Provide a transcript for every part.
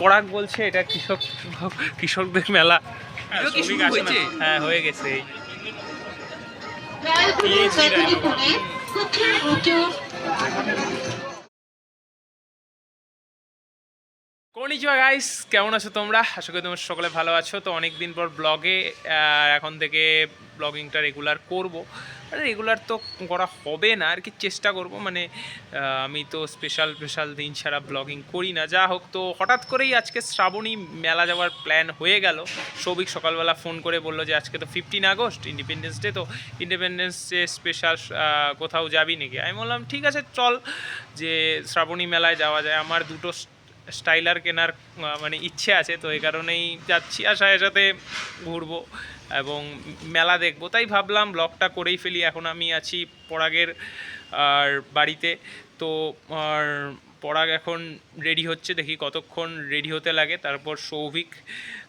পরাগ বলছে এটা কৃষক কৃষকদের মেলা? হ্যাঁ হয়ে গেছে কনিচুয়া গাইস কেমন আছো তোমরা? আশা করি তোমরা সকলে ভালো আছো। তো অনেক দিন পর ব্লগে এখন থেকে ব্লগিংটা রেগুলার করব। মানে রেগুলার তো করা হবে না, আর কি চেষ্টা করব। মানে আমি তো স্পেশাল স্পেশাল দিন ছাড়া ব্লগিং করি না। যা হোক, তো হঠাৎ করেই আজকে শ্রাবণী মেলা যাওয়ার প্ল্যান হয়ে গেল। সৌভিক সকালবেলা ফোন করে বলল যে, আজকে তো ফিফটিন আগস্ট ইন্ডিপেন্ডেন্স ডে তো ইন্ডিপেন্ডেন্স ডে স্পেশাল কোথাও যাবি নাকি? আমি বললাম, ঠিক আছে, চল যে শ্রাবণী মেলায় যাওয়া যায়। আমার দুটো স্টাইলার কেনার মানে ইচ্ছে আছে, তো এই কারণেই যাচ্ছি। আশায় সাথে ঘুরবো। এবং মেলা দেখব। তাই ভাবলাম ব্লগটা করেই ফেলি। এখন আমি আছি পরাগের, আর বাড়িতে। তো, আর পরাগ এখন রেডি হচ্ছে। দেখি কতক্ষণ রেডি হতে লাগে। তারপর সৌভিক,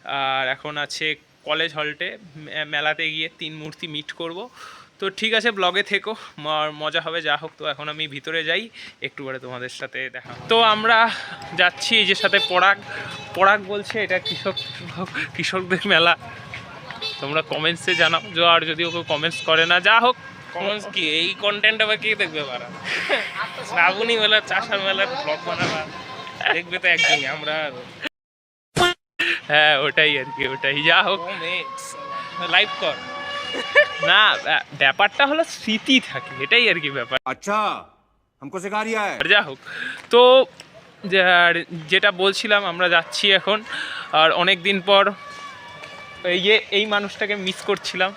আর এখন আছে কলেজ হলটে মেলাতে গিয়ে তিন মূর্তি মিট করব। তো ঠিক আছে, ব্লগে থেকো। মজা হবে, যা হোক। তো এখন আমি ভিতরে যাই। একটু পরে তোমাদের সাথে দেখা তো আমরা যাচ্ছি যে সাথে পরাগ। পরাগ বলছে, এটা কৃষক, কৃষকদের মেলা। তোমরা কমেন্টসে জানাও যে আর যদি ওকে কমেন্টস করে না যা হোক কমেন্টস কি এই কন্টেন্ট আবার কে দেখবে পারা শ্রাবণী মেলা চাষার মেলার ব্লগ বানাবা দেখবে তো একদিনই আমরা হ্যাঁ ওটাই আর কি ওটাই যা হোক লাইভ কর না ব্যা- ব্যাপারটা হলো স্মৃতি থাকে এটাই আর কি ব্যাপার अच्छा हमको सिखा रिया है আর যা হোক তো যে- আর যেটা বলছিলাম আমরা যাচ্ছি এখন আর অনেক দিন পর ইয়ে এই মানুষটাকে মিস করছিলাম।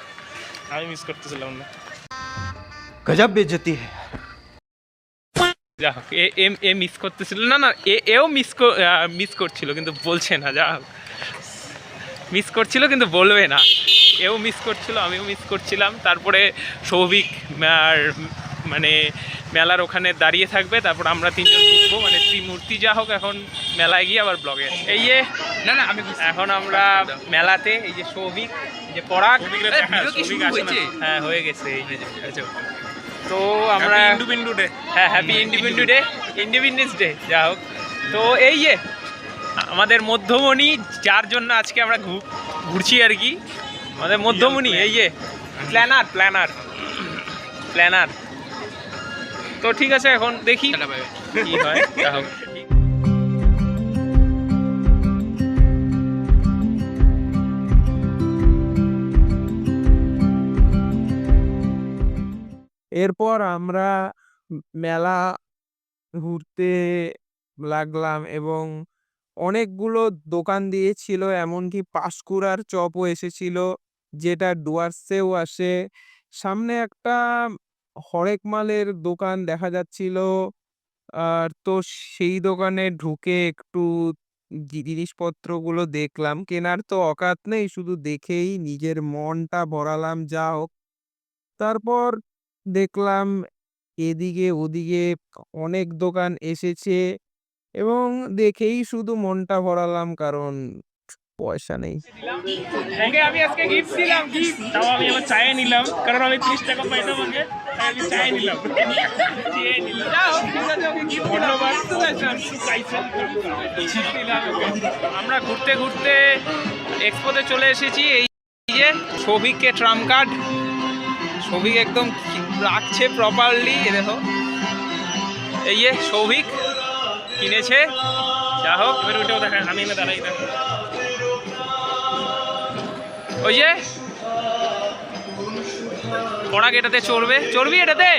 আমি মিস করতেছিলাম না। গজব বেজতি যা হোক এ এম এ মিস করতেছিল। না না এ এও মিস মিস করছিল কিন্তু বলছে না যা হোক। মিস করছিল কিন্তু বলবে না। এও মিস করছিল আমিও মিস করছিলাম। তারপরে সৌভিক আর মানে মেলার ওখানে দাঁড়িয়ে থাকবে তারপর আমরা তিনজন ঢুকবো মানে ত্রিমূর্তি যা হোক এখন মেলায় গিয়ে আবার ব্লগে এই যে না না আমি এখন আমরা মেলাতে এই যে সৌভিক যে পরাগ সৌভিকরে এই দেখা, ভিডিও কি সৌভিক শুরু আসে না। হয়েছে? হ্যাঁ হয়ে গেছে এই যে তো আমরা ইন্ডু বিন্ডু ডে হ্যাঁ happy Independence Day Independence Day যা হোক। তো এই যে আমাদের মধ্যমণি যার জন্য আজকে আমরা ঘুরছি আর কি আমাদের মধ্যমণি এই যে প্ল্যানার প্ল্যানার প্ল্যানার তো ঠিক আছে এখন দেখি কি হয়। এরপর আমরা মেলা ঘুরতে লাগলাম এবং অনেকগুলো দোকান দিয়েছিল এমনকি পাঁশকুড়ার চপও এসেছিল যেটা ডুয়ার্সেও আসে। সামনে একটা হরেক মালের দোকান দেখা যাচ্ছিল। আর তো সেই দোকানে ঢুকে একটু জিনিসপত্রগুলো দেখলাম। কেনার তো অকাত নেই, শুধু দেখেই নিজের মনটা ভরালাম, যা হোক। তারপর দেখলাম এদিকে ওদিকে অনেক দোকান এসেছে এবং দেখেই শুধু মনটা ভরালাম, কারণ পয়সা নেই। ওকে আমি আজকে গিফট দিলাম গিফট তাও আমি আমার চায়ে নিলাম কারণ আমি 30 টাকা পাইতাম আগে আমি চায়ে নিলাম। চেয়ে নিলাম। ঠিক আছে, ওকে দিলাম। আমরা ঘুরতে ঘুরতে এক্সপোতে চলে এসেছি। এই যে সৌভিককে ট্রাম কার্ড সৌভিক একদম রাখছে প্রপারলি দেখো। এই যে সৌভিক কিনেছে। যা হোক এবার ওইটাও দেখা আমি এনে দাঁড়াই না ওই যে পড়াক এটাতে চড়বে। চড়বি এটাতে?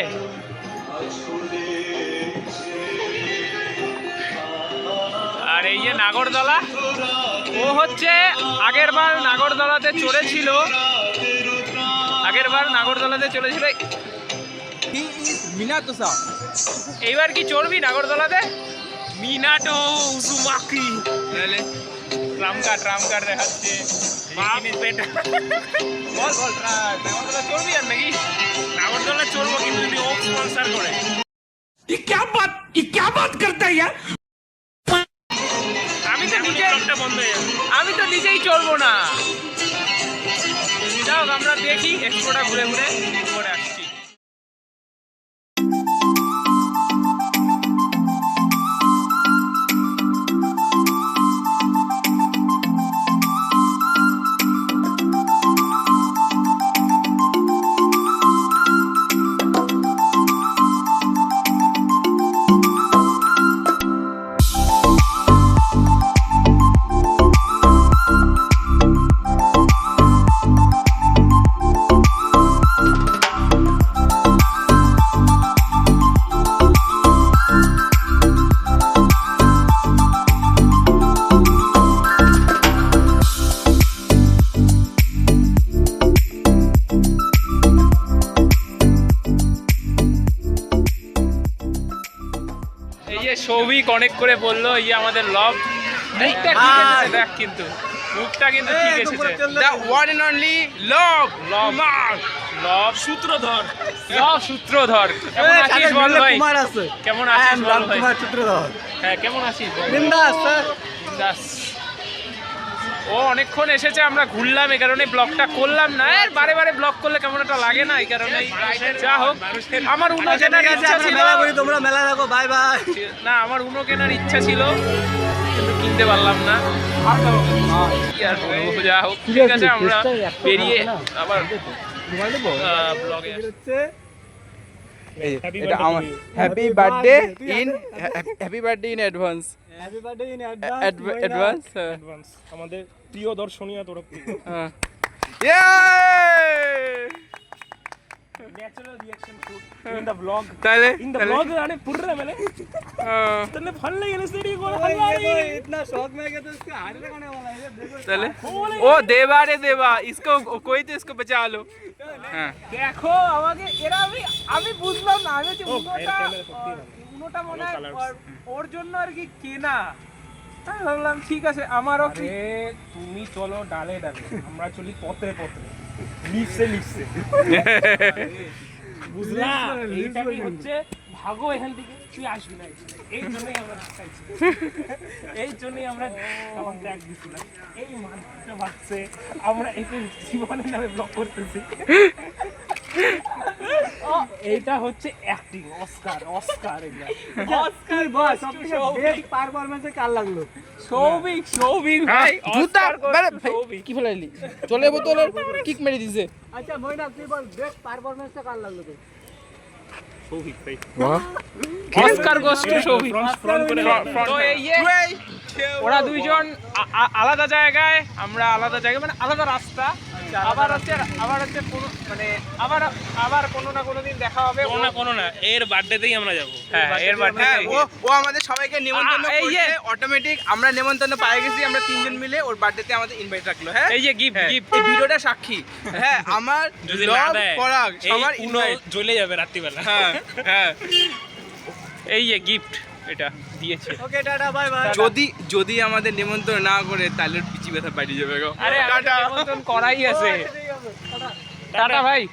আর এই যে নাগরদলা ও হচ্ছে আগের বার নাগরদলাতে চড়েছিল। আগের বার নাগরদলাতে চড়েছিল। এইবার কি চড়বি নাগরদলাতে? মিনাটো উজুমাকি দেখাচ্ছে বল বল নাগরদোলা চড়বি আর নাকি নাগরদোলা চলবো কিন্তু যদি ও স্পন্সর করে আমি তো নিজে বন্ধ হয়ে আমি তো নিজেই চলবো না যাও আমরা দেখি এক্সপোটা ঘুরে ঘুরে করে আসছি অনেক করে বলল ইয়ে আমাদের লভ মুখটা ঠিক এসেছে দেখ কিন্তু মুখটা কিন্তু ঠিক এসেছে। The one and only Lav Lav Lav Sutradhar. Lav Sutradhar. কেমন আছিস বল ভাই? কুমার আছে। কেমন আছিস বল ভাই? সূত্রধর হ্যাঁ কেমন আছিস বিন্দাস স্যার দাস ও অনেকক্ষণ এসেছে আমরা ঘুরলাম এই কারণে ব্লগটা করলাম না। আর বারে বারে ব্লগ করলে কেমন একটা লাগে না এই কারণে যা হোক আমার উনো কেনার ইচ্ছা ছিল। তোমরা মেলা দেখো বাই বাই না আমার উনো কেনার ইচ্ছা ছিল কিন্তু কিনতে পারলাম না। যা হোক ঠিক আছে আমরা বেরিয়ে আবার ব্লগে এটা আমার happy birthday in happy birthday in advance happy birthday in advance advance আমাদের প্রিয় দর্শনীয় তরফ থেকে natural reaction food in the blog তাহলে ইন দা ব্লग आने पुर रहा मैंने तने फल ले गए स्टडी को फल ले इतना शौक में गया तो इसको हाथ लगाने वाला है चले ओ देवा रे देवा इसको कोई तो इसको बचा लो হ্যাঁ। দেখো আমাকে এরা আমি আমি বুঝলাম না। আমি হচ্ছে উনোটা উনোটা মনে হয় ওর- জন্য আর কি কেনা। তাই ভাবলাম ঠিক আছে আমারও কি? তুমি চলো ডালে ডালে। আমরা চলি পত্রে পত্রে লিপসে লিপসে বুঝলা এইটাই হচ্ছে ভাগো এখান থেকে তুই আসবি না এই জন্যই আমরা এই জন্যই আমরা আমার দিছিলাম। এই মানুষটা ভাবছে আমরা একে জীবনের নামে ব্লক করতেছি। এইটা হচ্ছে অ্যাক্টিং অস্কার অস্কার এটা অস্কার বস সবথেকে বেস্ট পারফরম্যান্সে কার লাগল? সৌভিক সৌভিক ভাই জুতা মানে কি ফেলাইলি? চলে বোতলের কিক মেরে দিছে। আচ্ছা মইনা তুই বল বেস্ট পারফরম্যান্সটা কার লাগল তোর? সৌভিক ভাই অস্কার গোস্ট সৌভিক তো এই ওরা দুইজন আলাদা জায়গায় আমরা আলাদা জায়গায় মানে আলাদা রাস্তা। আবার হচ্ছে আবার হচ্ছে কোনো মানে আবার আবার কোনো না কোনো দিন দেখা হবে। কোনো না কোনো না এর বার্থডেতেই আমরা যাব। হ্যাঁ এর বার্থডে হ্যাঁ ও ও আমাদের সবাইকে নেমন্তন্ন এই করছে অটোমেটিক আমরা নেমন্তন্ন পাই গেছি আমরা তিনজন মিলে ওর বার্থডেতে আমাদের ইনভাইট রাখল হ্যাঁ? এই যে গিফট হ্যাঁ, গিফট এই ভিডিওটা সাক্ষী। হ্যাঁ আমার যদি না দেয়। পরাগ সবার ইনভাইট জ্বলে যাবে রাত্রিবেলা। হ্যাঁ হ্যাঁ। এই যে গিফট এটা দিয়েছে। Okay tata bye bye. যদি যদি আমাদের নিমন্ত্রণ না করে তাহলে পিচি ব্যথা বাড়ি যাবে গো। আরে টাটা। নিমন্ত্রণ করাই আছে। টাটা। ভাই।